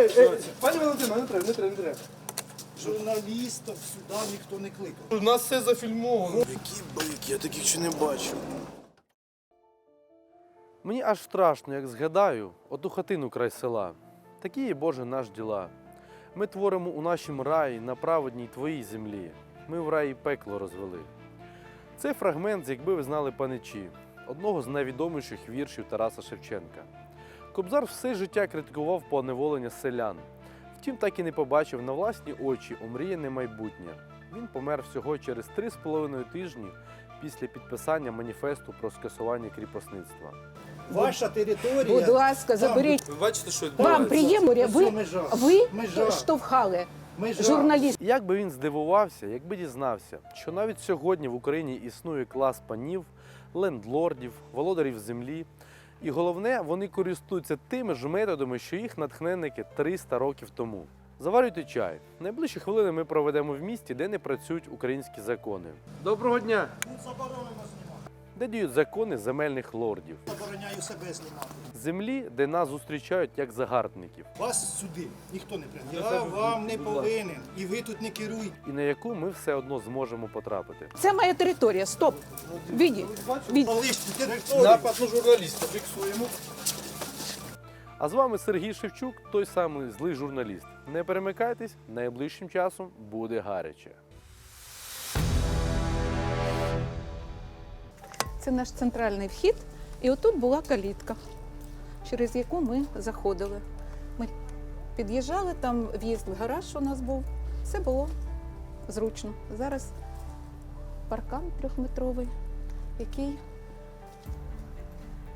ей, ей, пані Валентина, не треба, не треба, не треба. Журналістів сюди ніхто не кликав. У нас все зафільмовано. Які байки, я таких ще не бачив. Мені аж страшно, як згадаю, оту хатину край села. Такі є, Боже, наш діла. Ми творимо у нашім раї на праведній твоїй землі. Ми в раї пекло розвели. Цей фрагмент, якби ви знали паничі, одного з найвідоміших віршів Тараса Шевченка. Кобзар все життя критикував поневолення селян. Втім, так і не побачив на власні очі омріяне майбутнє. Він помер всього через три з половиною тижні після підписання маніфесту про скасування кріпосництва. Ваша територія. Будь ласка, заберіть. Ви бачите, що Вам приємно, ви, межа. ви Межа. штовхали Межа. журналістів. Як би він здивувався, якби дізнався, що навіть сьогодні в Україні існує клас панів, лендлордів, володарів землі, і головне, вони користуються тими ж методами, що їх натхненники 300 років тому. Заварюйте чай. Найближчі хвилини ми проведемо в місті, де не працюють українські закони. Доброго дня! Тут заборонено знімати. Де діють закони земельних лордів, Забороняю себе знімати. Землі, де нас зустрічають як загарбників, Вас сюди ніхто не прийде. Я вам не повинен. І ви тут не керуйте. і на яку ми все одно зможемо потрапити. Це моя територія. Стоп. Віді. Віді. Територію. Напад на журналіста фіксуємо. А з вами Сергій Шевчук, той самий злий журналіст. Не перемикайтесь, найближчим часом буде гаряче. Це наш центральний вхід. І отут була калітка, через яку ми заходили. Ми під'їжджали, там в'їзд в гараж у нас був. Все було зручно. Зараз паркан трьохметровий, який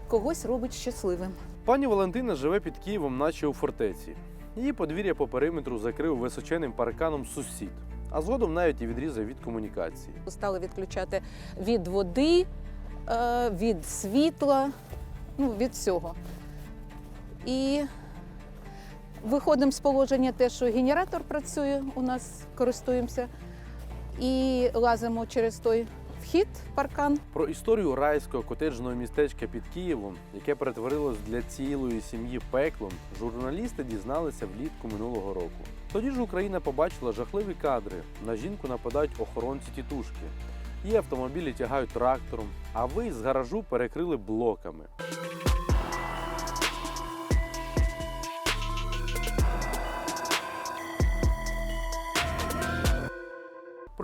когось робить щасливим. Пані Валентина живе під Києвом, наче у фортеці. Її подвір'я по периметру закрив височенним парканом сусід, а згодом навіть і відрізав від комунікації. Стали відключати від води, е, від світла, ну, від всього. І виходимо з положення те, що генератор працює, у нас користуємося, і лазимо через той вхід, паркан. Про історію райського котеджного містечка під Києвом, яке перетворилось для цілої сім'ї пеклом, журналісти дізналися влітку минулого року. Тоді ж Україна побачила жахливі кадри. На жінку нападають охоронці тітушки. Її автомобілі тягають трактором, а ви з гаражу перекрили блоками.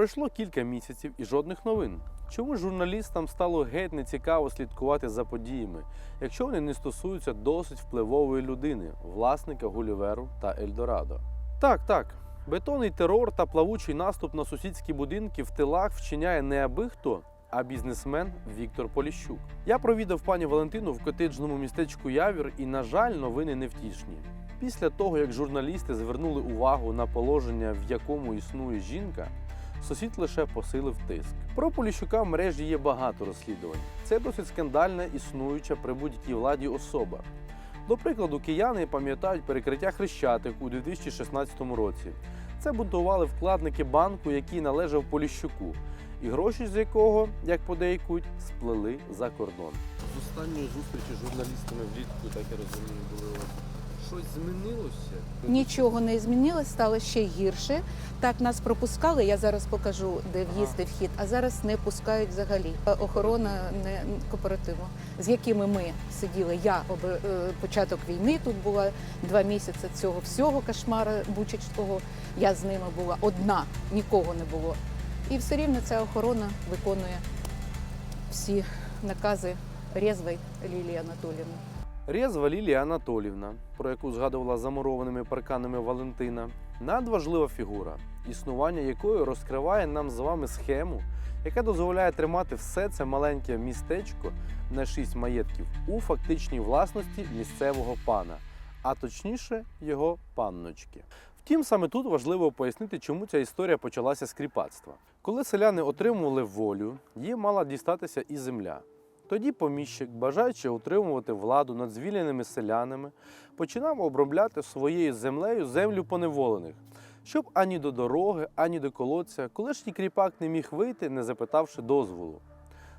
Пройшло кілька місяців і жодних новин. Чому журналістам стало геть нецікаво слідкувати за подіями, якщо вони не стосуються досить впливової людини, власника Гуліверу та Ельдорадо? Так, так. Бетонний терор та плавучий наступ на сусідські будинки в тилах вчиняє не аби хто, а бізнесмен Віктор Поліщук. Я провідав пані Валентину в котеджному містечку Явір, і, на жаль, новини невтішні. Після того, як журналісти звернули увагу на положення, в якому існує жінка, сусід лише посилив тиск. Про Поліщука в мережі є багато розслідувань. Це досить скандальна існуюча при будь-якій владі особа. До прикладу, кияни пам'ятають перекриття Хрещатик у 2016 році. Це бунтували вкладники банку, який належав Поліщуку, і гроші з якого, як подейкують, сплели за кордон. З останньої зустрічі з журналістами влітку, так я розумію, були. Щось змінилося? Нічого не змінилось, стало ще гірше. Так нас пропускали. Я зараз покажу, де в'їзд і вхід, а зараз не пускають взагалі. Е, Охорона не кооперативу, з якими ми сиділи. Я об е, початок війни тут була два місяці цього всього кошмара бучачського. Я з ними була одна, нікого не було. І все рівно ця охорона виконує всі накази Резвої Лілії Анатоліївни. Резва Лілія Анатолівна, про яку згадувала замурованими парканами Валентина, надважлива фігура, існування якої розкриває нам з вами схему, яка дозволяє тримати все це маленьке містечко на шість маєтків у фактичній власності місцевого пана, а точніше його панночки. Втім, саме тут важливо пояснити, чому ця історія почалася з кріпацтва. Коли селяни отримували волю, їм мала дістатися і земля. Тоді поміщик, бажаючи утримувати владу над звільненими селянами, починав обробляти своєю землею землю поневолених, щоб ані до дороги, ані до колодця колишній кріпак не міг вийти, не запитавши дозволу.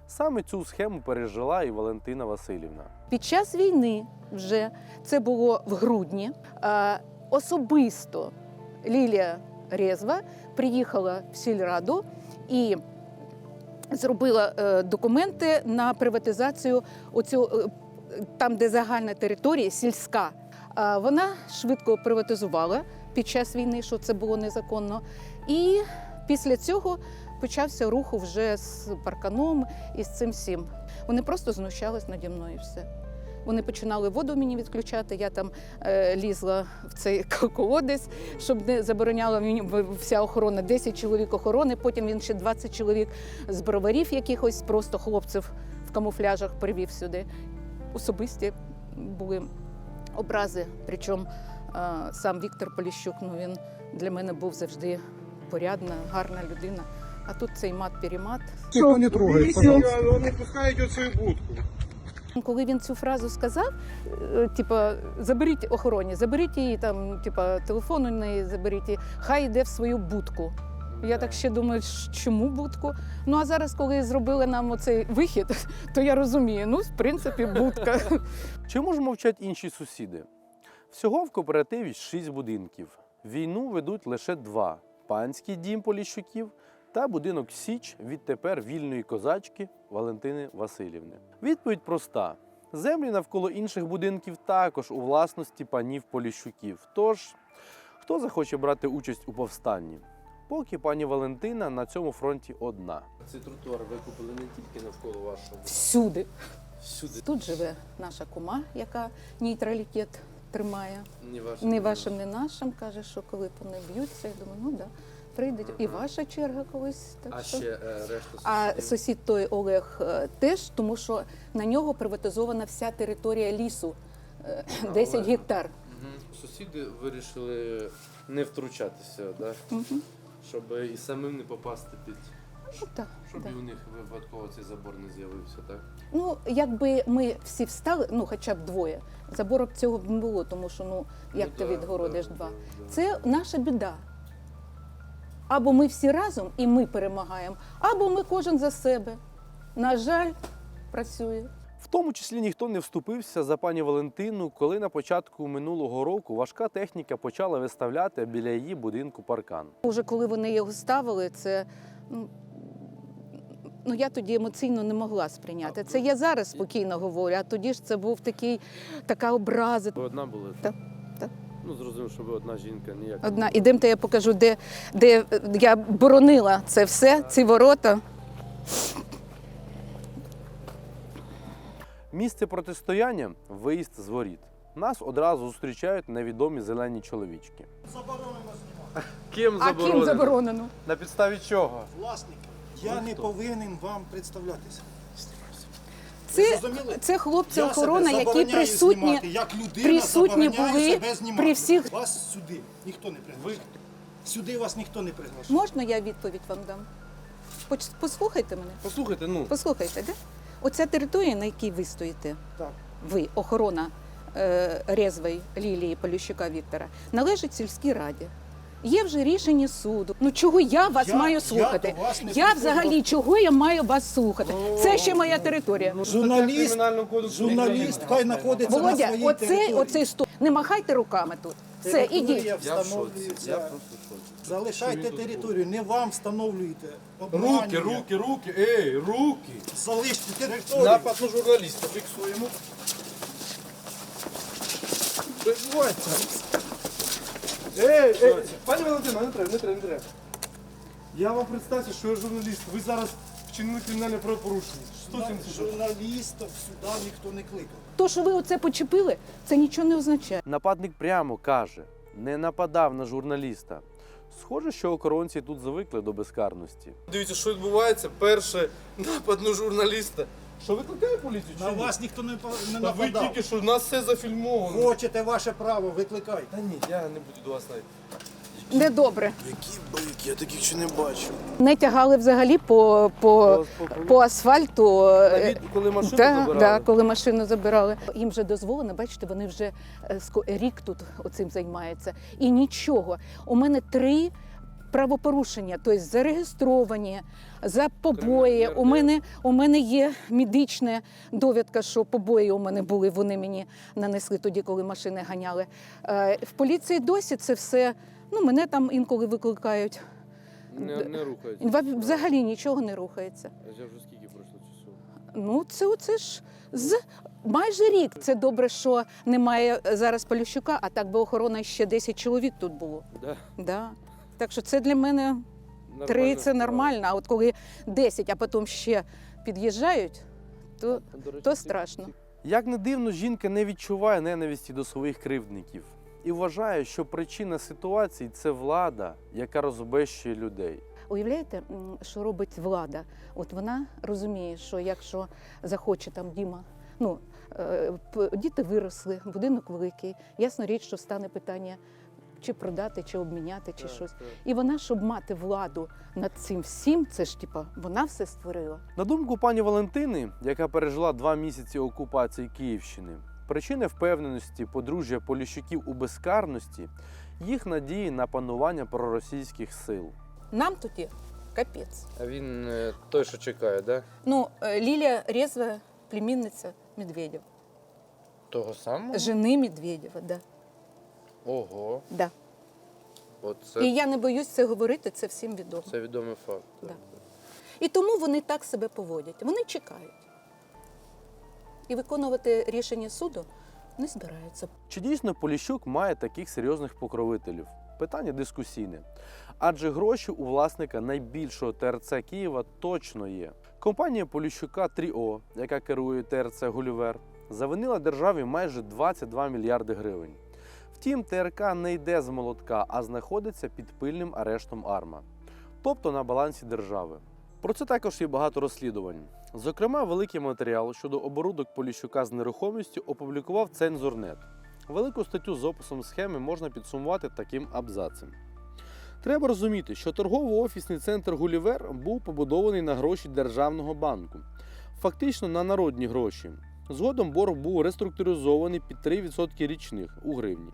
Саме цю схему пережила і Валентина Васильівна. Під час війни вже це було в грудні. особисто Лілія Резва приїхала в сільраду і зробила е, документи на приватизацію оцю, е, там, де загальна територія, сільська. Вона швидко приватизувала під час війни, що це було незаконно. І після цього почався рух вже з парканом і з цим всім. Вони просто знущались наді мною все. Вони починали воду мені відключати. Я там е, лізла в цей колодець, щоб не забороняла мені вся охорона. 10 чоловік охорони, потім він ще 20 чоловік з броварів якихось, просто хлопців в камуфляжах привів сюди. Особисті були образи. Причому е, сам Віктор Поліщук, ну він для мене був завжди порядна, гарна людина. А тут цей мат-перемат. Никто не трогает, пожалуйста. Вони пускають оцю будку. Коли він цю фразу сказав, типа заберіть охороні, заберіть її там, типа телефон у неї, заберіть її, хай йде в свою будку. Я так ще думаю, чому будку? Ну а зараз, коли зробили нам оцей вихід, то я розумію, ну, в принципі, будка. Чому ж мовчать інші сусіди? Всього в кооперативі шість будинків. Війну ведуть лише два: панський дім Поліщуків та будинок Січ відтепер вільної козачки Валентини Васильівни. Відповідь проста: землі навколо інших будинків також у власності панів Поліщуків. Тож, хто захоче брати участь у повстанні? Поки пані Валентина на цьому фронті одна. Цей тротуар викупили не тільки навколо вашого. Всюди. Всюди. Тут живе наша кума, яка нейтралітет тримає. Не вашим. Не вашим, не нашим. Каже, що коли вони б'ються, я думаю, ну да, прийде і ваша черга колись. Так А що. ще е, решта А сусід той Олег е, теж, тому що на нього приватизована вся територія лісу е, 10 Олега. гектар. Мгм. Сусіди вирішили не втручатися, да? Мгм. щоб і самим не попасти під. Ну, так, Щоб да. і у них випадково цей забор не з'явився, так? ну, якби ми всі встали, ну хоча б двоє, забору б цього б не було, тому що ну як Ну, ти да, відгородиш да, два. да, да. Це наша біда. Або ми всі разом і ми перемагаємо, або ми кожен за себе. На жаль, працює. В тому числі ніхто не вступився за пані Валентину, коли на початку минулого року важка техніка почала виставляти біля її будинку паркан. Уже коли вони його ставили, це ну, ну я тоді емоційно не могла сприйняти. Це я зараз спокійно говорю, а тоді ж це був такий така образа. Ви одна були? Так, так. Ну, зрозумів, що ви одна жінка, ніяк. Одна ідемте, я покажу, де, де я боронила це все, ці ворота. Місце протистояння виїзд з воріт. Нас одразу зустрічають невідомі зелені чоловічки. Заборонено знімати. Ким А ким заборонено? На підставі чого? Власник, я не повинен вам представлятися. Це, зрозуміли? це хлопці Я охорона, себе які забороняю присутні. знімати, як людина присутні були себе знімати. при всіх- Вас сюди ніхто не приглашає. Сюди вас ніхто не приглашає. Можна я відповідь вам дам? Поч- Послухайте мене. Послухайте, ну. Послухайте, де? Оця територія, на якій ви стоїте, Так. ви, охорона е, Резвої Лілії Поліщука Віктора, належить сільській раді. Є вже рішення суду. Ну чого я вас Я- маю я слухати? до вас не Я взагалі вас. чого я маю вас слухати? Це ще моя територія. Журналіст, Кримінального кодексу журналіст хай знаходиться на Володя, своїй оцей, території. оцей сто. Не махайте руками тут. Все, Територія ідіть. Встановлюється. Залишайте територію, не вам встановлюєте. Руки, Обманює. руки, руки, ей, руки! Залиште територію. Напад на журналіста фіксуємо. Прибувайте. Ей, ей, пані Валентина, не треба, не треба, не треба. Я вам представся, що я журналіст. Ви зараз вчинили кримінальне правопорушення. 176. Журналістів сюди ніхто не кликав. То, що ви оце почепили, це нічого не означає. Нападник прямо каже: не нападав на журналіста. Схоже, що охоронці тут звикли до безкарності. Дивіться, що відбувається. Перше напад на журналіста. Що викликає поліцію? На вас ніхто не, по- не Та ви нападав. тільки що у нас все зафільмовано. Хочете ваше право, викликайте. Та ні, я не буду до вас навіть. Недобре. Які байки, я таких ще не бачив. Не тягали взагалі по, по, по асфальту. е, Коли машину Да, забирали. да, коли машину забирали. Їм вже дозволено, бачите, вони вже е, ско- рік тут оцим займаються. І нічого. У мене три правопорушення, тобто зареєстровані за побої. У мене, у мене є медична довідка, що побої у мене були, вони мені нанесли тоді, коли машини ганяли. Е, В поліції досі це все. Ну, мене там інколи викликають. Не, не рухається. Взагалі нічого не рухається. А вже скільки пройшло часу? Ну, це оце ж з майже рік. Це добре, що немає зараз Поліщука, а так би охорона ще 10 чоловік тут було. Да. Да. Так що це для мене три це нормально. А от коли 10, а потім ще під'їжджають, то, то страшно. Як не дивно, жінка не відчуває ненависті до своїх кривдників і вважає, що причина ситуації це влада, яка розбещує людей. Уявляєте, що робить влада? От вона розуміє, що якщо захоче там Діма, ну е, діти виросли, будинок великий, ясно річ, що стане питання. Чи продати, чи обміняти, чи щось. І вона, щоб мати владу над цим всім, це ж типа вона все створила. На думку пані Валентини, яка пережила два місяці окупації Київщини, причини впевненості подружжя Поліщуків у безкарності їх надії на панування проросійських сил. Нам тоді капець. А він е, той, що чекає, да? Ну, е, Лілія Резва, племінниця Медведєва. Того самого? Жени Медведєва, да. Ого, да. оце І я не боюсь це говорити, це всім відомо. це відомий факт. Да. І тому вони так себе поводять. Вони чекають. І виконувати рішення суду не збираються. Чи дійсно Поліщук має таких серйозних покровителів? Питання дискусійне. Адже гроші у власника найбільшого ТРЦ Києва точно є. Компанія Поліщука 3О, яка керує ТРЦ Гулівер, завинила державі майже 22 мільярди гривень. Втім, ТРК не йде з молотка, а знаходиться під пильним арештом АРМА, тобто на балансі держави. Про це також є багато розслідувань. Зокрема, великий матеріал щодо оборудок Поліщука з нерухомістю опублікував Цензорнет. Велику статтю з описом схеми можна підсумувати таким абзацем. Треба розуміти, що торгово-офісний центр Гулівер був побудований на гроші державного банку, фактично на народні гроші. Згодом борг був реструктуризований під 3% річних у гривні.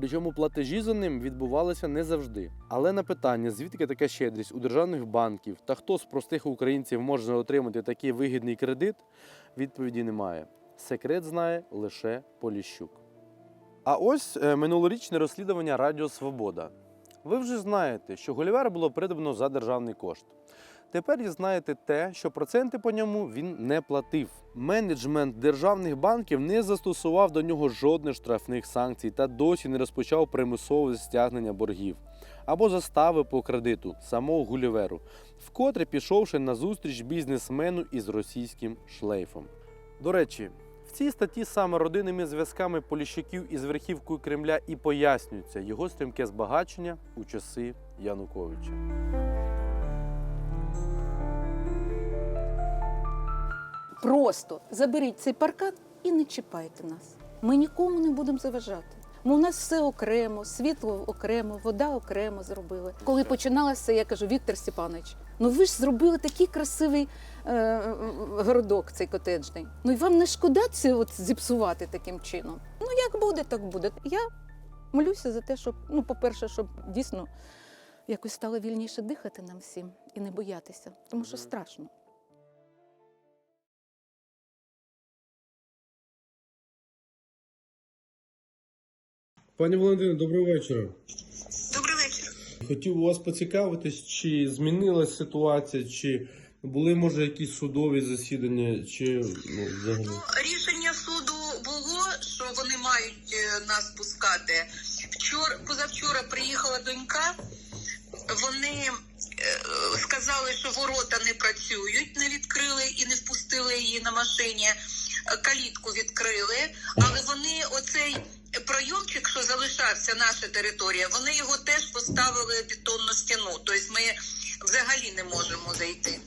Причому платежі за ним відбувалися не завжди. Але на питання, звідки така щедрість у державних банків та хто з простих українців може отримати такий вигідний кредит, відповіді немає. Секрет знає лише Поліщук. А ось е, минулорічне розслідування Радіо Свобода. Ви вже знаєте, що Гулівер було придбано за державний кошт. Тепер дізнаєте те, що проценти по ньому він не платив. Менеджмент державних банків не застосував до нього жодних штрафних санкцій та досі не розпочав примусове стягнення боргів або застави по кредиту самого Гуліверу, вкотре пішовши на зустріч бізнесмену із російським шлейфом. До речі, в цій статті саме родинними зв'язками Поліщуків із верхівкою Кремля і пояснюється його стрімке збагачення у часи Януковича. Просто заберіть цей паркан і не чіпайте нас. Ми нікому не будемо заважати. Ну, у нас все окремо, світло окремо, вода окремо зробили. Коли починалося, я кажу, Віктор Степанович, ну ви ж зробили такий красивий е, городок, цей котеджний. Ну і вам не шкода це от зіпсувати таким чином? Ну як буде, так буде. Я молюся за те, щоб, ну, по-перше, щоб дійсно якось стало вільніше дихати нам всім і не боятися, тому що страшно. Пані Валентино, доброго вечора. Вечір. Хотів у вас поцікавитись, чи змінилась ситуація, чи були, може, якісь судові засідання, чи ну, взагалі. Ну, рішення суду було, що вони мають е, нас пускати. Вчора, позавчора приїхала донька. Вони е, сказали, що ворота не працюють, не відкрили і не впустили її на машині. Е, Калітку відкрили, але вони оцей пройомчик, що залишався наша територія, вони його теж поставили бетонну стіну. Тобто ми взагалі не можемо зайти.